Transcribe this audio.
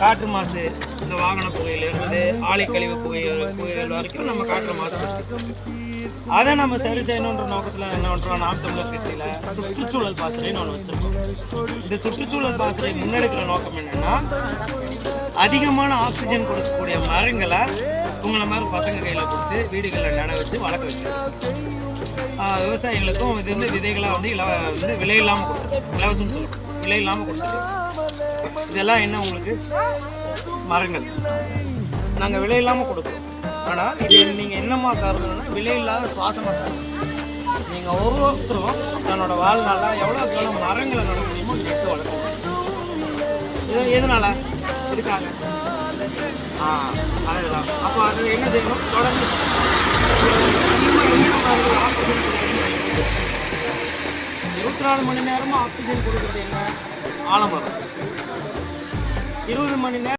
காற்று மாசு இந்த வாகன புகையிலிருந்து ஆலை கழிவு புகை புகைகள் வரைக்கும் நம்ம காற்று மாசு அதை நம்ம சரி செய்யணுன்ற நோக்கத்தில் என்ன பண்ணுறோம் நாம் தமிழர் கட்சியில் சுற்றுச்சூழல் பாசறைன்னு ஒன்று வச்சுருக்கோம். இந்த சுற்றுச்சூழல் பாசறை முன்னெடுக்கிற நோக்கம் என்னென்னா அதிகமான ஆக்சிஜன் கொடுக்கக்கூடிய மரங்களை உங்களை மாதிரி பசங்க கையில் கொடுத்து வீடுகளில் நட வச்சு வளர்க்க வைக்கிறோம் விவசாயிகளுக்கும் இது வந்து விதைகளாக வந்து இலவ வந்து விலை இல்லாமல் கொடுத்துருக்கோம். இலவசம் சொல்லுவோம் விலை இல்லாமல் கொடுத்துருக்கோம். இதெல்லாம் என்ன உங்களுக்கு? மரங்கள். நாங்கள் விலை இல்லாமல் கொடுக்குறோம். ஆனால் இது நீங்கள் என்னமா தருதுன்னா விலை இல்லாத சுவாசமாக தரும் நீங்கள் ஒவ்வொருத்தரும் தன்னோட வாழ்நாளில் எவ்வளோ எவ்வளோ மரங்களை நட முடியுமோ எடுத்து வளர்க்கணும். இது எதனால? இருக்காங்க ஆ அதுதான். அப்போ அது என்ன செய்யணும்? தொடர்ந்து. இருபத்தி நாலு மணி நேரமும் ஆக்சிஜன் கொடுக்குறது என்ன? ஆலமரம். இருபது மணி நேரம்